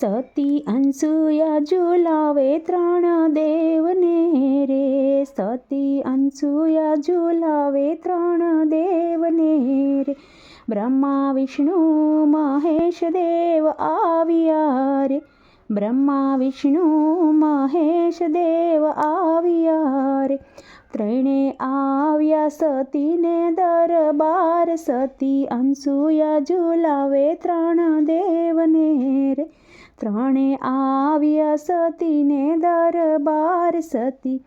સતી અંસુયા ઝુલાવે ત્રણ દેવને રે. સતી અંસુયા ઝુલાવે ત્રણ દેવને રે. બ્રહ્મા, વિષ્ણુ, મહેશ, દેવ આવ્યા રે. બ્રહ્મા, વિષ્ણુ, મહેશ, દેવ આવ્યા રે. ત્રણે આવ્યા સતીને દરબાર. સતી અંસુયા ઝુલાવે ત્રણ દેવને રે. ત્રણે આવ્યા સતીને દરબાર સતી.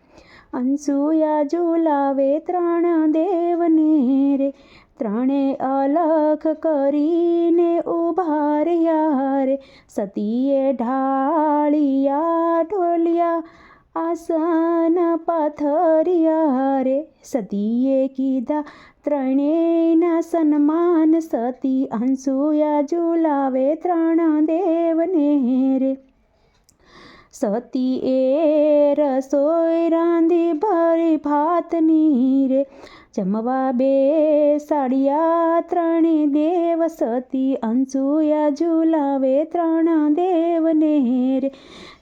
અંસુયા ઝુલાવે ત્રણ દેવને રે. ત્રણે અલખ કરીને ઊભા રે. સતીએ ઢાળિયા ઢોલિયા આસન પાથરિયા રે સતીએ કીધા ત્રણેયના સન્માન સતી અંસુયા ઝુલાવે ત્રણ દેવને રે સતીએ રસોઈ રાંધી ભરી ભાતની રે જમવા બે સાડિયા ત્રણે દેવ સતી અંસુયા ઝુલાવે ત્રણ દેવને રે.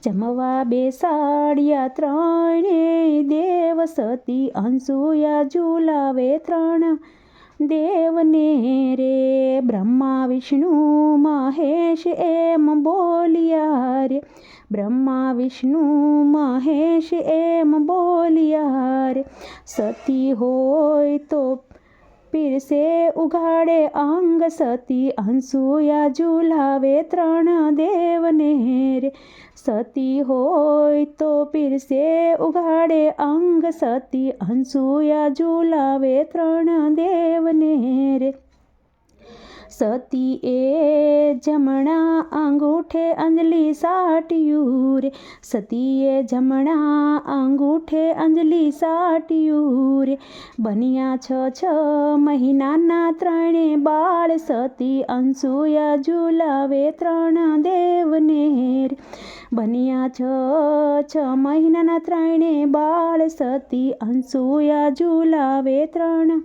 જમવા બે સાડિયા ત્રણે દેવ સતી અંસુયા ઝુલાવે ત્રણ દેવને રે. બ્રહ્મા, વિષ્ણુ, મહેશ એમ બોલ્યા રે. બ્રહ્મા, વિષ્ણુ, મહેશ એમ બોલ્યા રે સતી હોય તો પીરસે ઉઘાડે અંગ, સતી અંસુયા ઝુલાવે ત્રણ દેવને રે, સતી હોય તો પીરસે ઉઘાડે અંગ, સતી અંસુયા ઝુલાવે ત્રણ દેવને રે સતી એ જમણા અંગૂઠે અંજલી સાટ્યું રે. સતીએ જમણા અંગૂઠે અંજલી સાટ્યું રે. બન્યા છ છ મહિનાના ત્રણે બાળ સતી અંસુયા ઝુલાવે ત્રણ દેવને રે. બન્યા છ છ મહિનાના ત્રણે બાળ સતી અંશુયા ઝુલાવે ત્રણ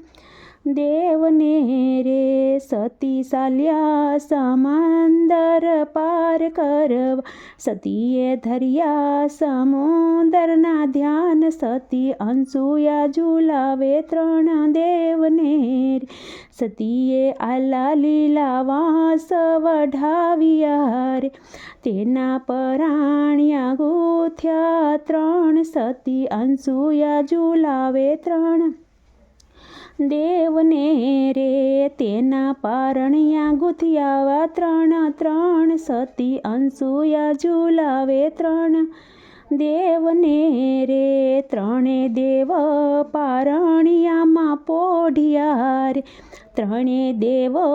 દેવને રે સતી સાલ્યા સમંદર પાર કરવ. સતીએ ધર્યા સમુદરના ધ્યાન, સતી અંશુયા ઝુલાવે ત્રણ દેવને સતીએ આલા લીલા વાંસ વઢાવ્યા રે. તેના પરાણ્યા ગૂથ્યા ત્રણ, સતી અંશુયા ઝુલાવે ત્રણ. દેવને રે તેના પારણિયા ગુથિયાવા ત્રણ ત્રણ સતી અંશુયા ઝુલાવે ત્રણ. દેવને રે ત્રણે દેવ પારણિયામાં પોઢિયા રે ત્રણે દેવો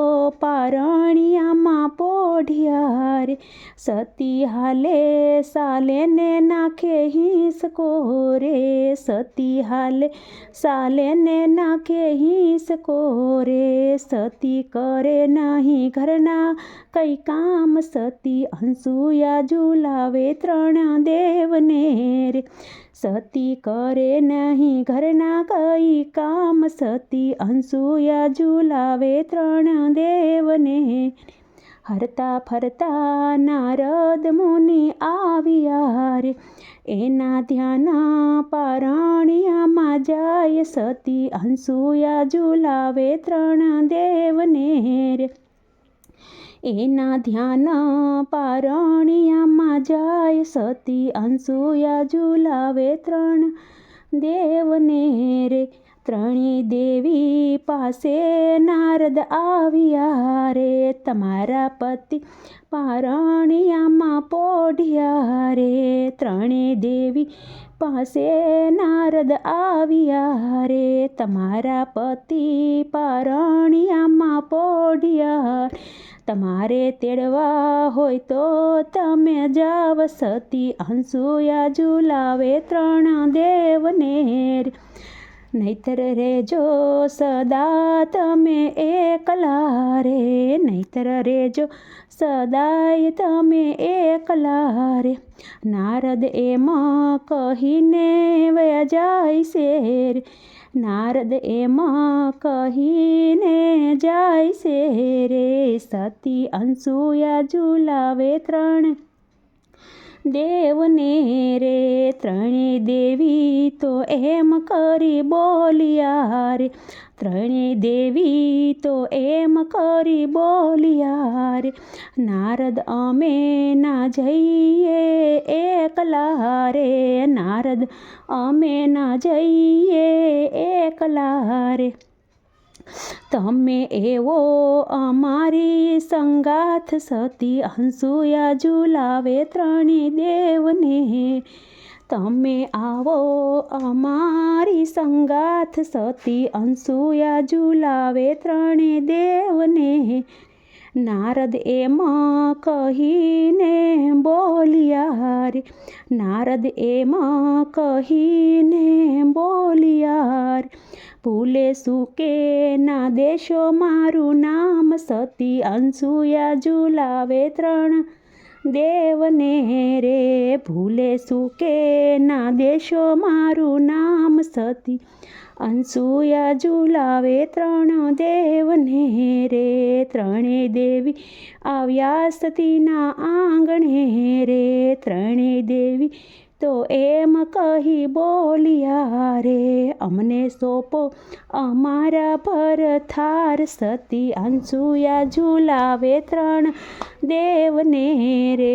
પારણિયામાં પોઢિયા રે સતી હાલે સાલે ને નાખે હિંસકો રે સતી હાલે સાલે ને નાખે હિંસકો રે સતી કરે નહીં ઘરના કઈ કામ, સતી અંસુયા ઝુલાવે ત્રણ દેવને રે, સતી કરે નહીં ઘરના કઈ કામ, સતી અંસુયા ઝુલાવે ત્રણ દેવને. હરતા ફરતા નારદ મુનિ આવ્યા રે. એના ધ્યાન પારણિયામાં જાય સતી અંસુયા ઝુલાવે ત્રણ દેવને રે. એના ધ્યાન પારણિયામાં જાય સતી અંસુયા ઝુલાવે ત્રણ દેવને રે. ત્રણેય દેવી પાસે નારદ આવ્યા રે તમારા પતિ પારણિયામાં પોઢિયા રે ત્રણેય દેવી પાસે નારદ આવ્યા રે તમારા પતિ પારણિયામાં પોઢિયા તમારે તેડવા હોય તો તમે જાવ સતી અંસુયા ઝુલાવે ત્રણ દેવને નહીતર રેજો સદા તમે એકલા રે, નહીતર રેજો સદાય તમે એકલા રે. નારદ એમ કહીને વયા જાય શેર, નારદ એમ કહીને જાય શેરે. સતી અંશુયા ઝુલાવે ત્રણ દેવને રે, ત્રણેય દેવી તો એમ કરી બોલ્યા રે. ત્રણેય દેવી તો એમ કરી બોલ્યા રે. નારદ અમે ના જઈએ એકલા રે. નારદ અમે ના જઈએ એકલા રે. તમે એવો અમારી સંગાથ સતી હંસુયા ઝુલાવે ત્રણી દેવને. તમે આવો અમારી સંગાથ સતી અંસુયા ઝુલાવે ત્રણે દેવને. નારદ એમાં કહીને બોલ્યા રે નારદ એમાં કહીને બોલ્યા ભૂલે સુકે ના દેશો મારું નામ સતી અંસુયા ઝુલાવે ત્રણ. દેવને રે ભૂલે સુકે ના દેશો મારું નામ સતી અંસુયા ઝુલાવે ત્રણ. દેવને રે ત્રણે દેવી આવ્યા સતીના આંગણે રે ત્રણે દેવી તો એમ કહી બોલ્યા રે અમને સોંપો અમારા પર થાર, સતી અંસુયા ઝુલાવે ત્રણ દેવને રે.